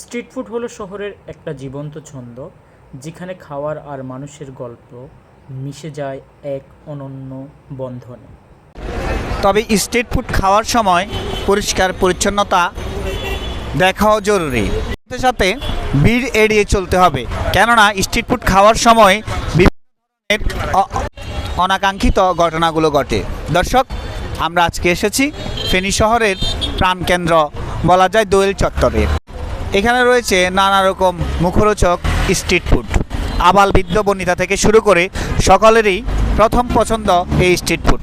Street food হলো শহরের একটা জীবন্ত ছন্দ, যেখানে খাওয়ার আর মানুষের গল্প মিশে যায় এক অনন্য বন্ধনে। তবে স্ট্রিট ফুড খাওয়ার সময় পরিষ্কার পরিচ্ছন্নতা দেখাও জরুরি। সাথে সাথে ভিড় এড়িয়ে চলতে হবে, কেননা স্ট্রিট ফুড খাওয়ার সময় বিভিন্ন অনাকাঙ্ক্ষিত ঘটনাগুলো ঘটে। দর্শক, আমরা আজকে এসেছি ফেনী শহরের প্রাণকেন্দ্র, বলা যায় দোয়েল চত্বরে। এখানে রয়েছে নানা রকম মুখরোচক স্ট্রিট ফুড। আবাল বৃদ্ধ বনিতা থেকে শুরু করে সকলেরই প্রথম পছন্দ এই স্ট্রিট ফুড।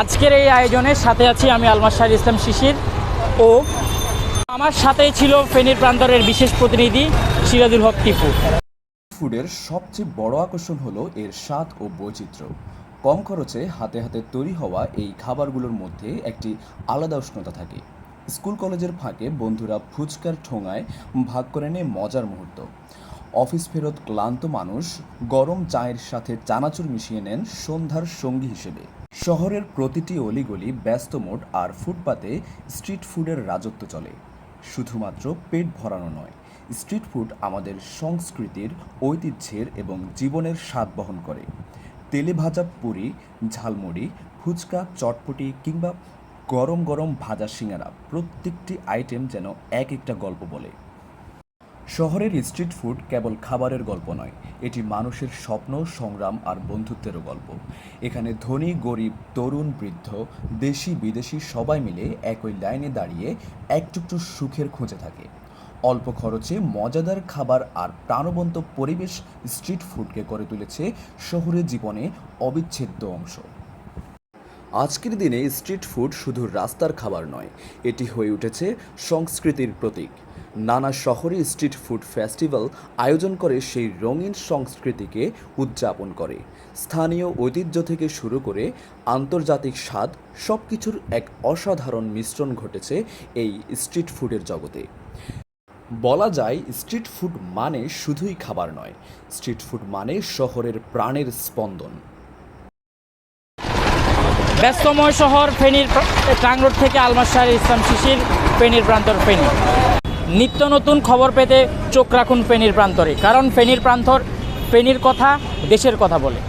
আজকের এই আয়োজনের সাথে আছি আমি আলমার ইসলাম শিশির ও আমার সাথেই ছিল ফেনীর প্রান্তরের বিশেষ প্রতিনিধি সিরাজুল হক টিপু। ফুডের সবচেয়ে বড় আকর্ষণ হলো এর স্বাদ ও বৈচিত্র্য। কম খরচে হাতে হাতে তৈরি হওয়া এই খাবারগুলোর মধ্যে একটি আলাদা উষ্ণতা থাকে। স্কুল কলেজের ফাঁকে বন্ধুরা ফুচকার ঠোঙায় ভাগ করে নেয় মজার মুহূর্ত। অফিস ফেরত ক্লান্ত মানুষ গরম চায়ের সাথে চানাচুর মিশিয়ে নেন সন্ধ্যার সঙ্গী হিসেবে। শহরের প্রতিটি অলিগলি ব্যস্ত মোড আর ফুটপাতে স্ট্রিট ফুডের রাজত্ব চলে। শুধুমাত্র পেট ভরানো নয়, স্ট্রিট ফুড আমাদের সংস্কৃতির ঐতিহ্যের এবং জীবনের স্বাদ বহন করে। তেলে ভাজা পুরি, ঝালমুড়ি, ফুচকা, চটপটি কিংবা গরম গরম ভাজা সিঙ্গারা প্রত্যেকটি আইটেম যেন এক একটা গল্প বলে। শহরের স্ট্রিট ফুড কেবল খাবারের গল্প নয়, এটি মানুষের স্বপ্ন, সংগ্রাম আর বন্ধুত্বেরও গল্প। এখানে ধনী, গরিব, তরুণ, বৃদ্ধ, দেশি, বিদেশি সবাই মিলে একই লাইনে দাঁড়িয়ে একটুকটু সুখের খোঁজে থাকে। অল্প খরচে মজাদার খাবার আর প্রাণবন্ত পরিবেশ স্ট্রিট ফুডকে করে তুলেছে শহুরে জীবনে অবিচ্ছেদ্য অংশ। আজকের দিনে স্ট্রিট ফুড শুধু রাস্তার খাবার নয়, এটি হয়ে উঠেছে সংস্কৃতির প্রতীক। নানা শহরে স্ট্রিট ফুড ফেস্টিভ্যাল আয়োজন করে সেই রঙিন সংস্কৃতিকে উদযাপন করে। স্থানীয় ঐতিহ্য থেকে শুরু করে আন্তর্জাতিক স্বাদ সব কিছুর এক অসাধারণ মিশ্রণ ঘটেছে এই স্ট্রিট ফুডের জগতে। বলা যায় স্ট্রিট ফুড মানে শুধুই খাবার নয়, স্ট্রিট ফুড মানে শহরের প্রাণের স্পন্দন। ব্যস্তময় শহর ফেনীর টাংরোড থেকে আলমার ইসলাম শিশির, ফেনীর প্রান্তর ফেনী। নিত্য নতুন খবর পেতে চোখ রাখুন ফেনীর প্রান্তরে, কারণ ফেনীর প্রান্তর ফেনীর কথা দেশের কথা বলে।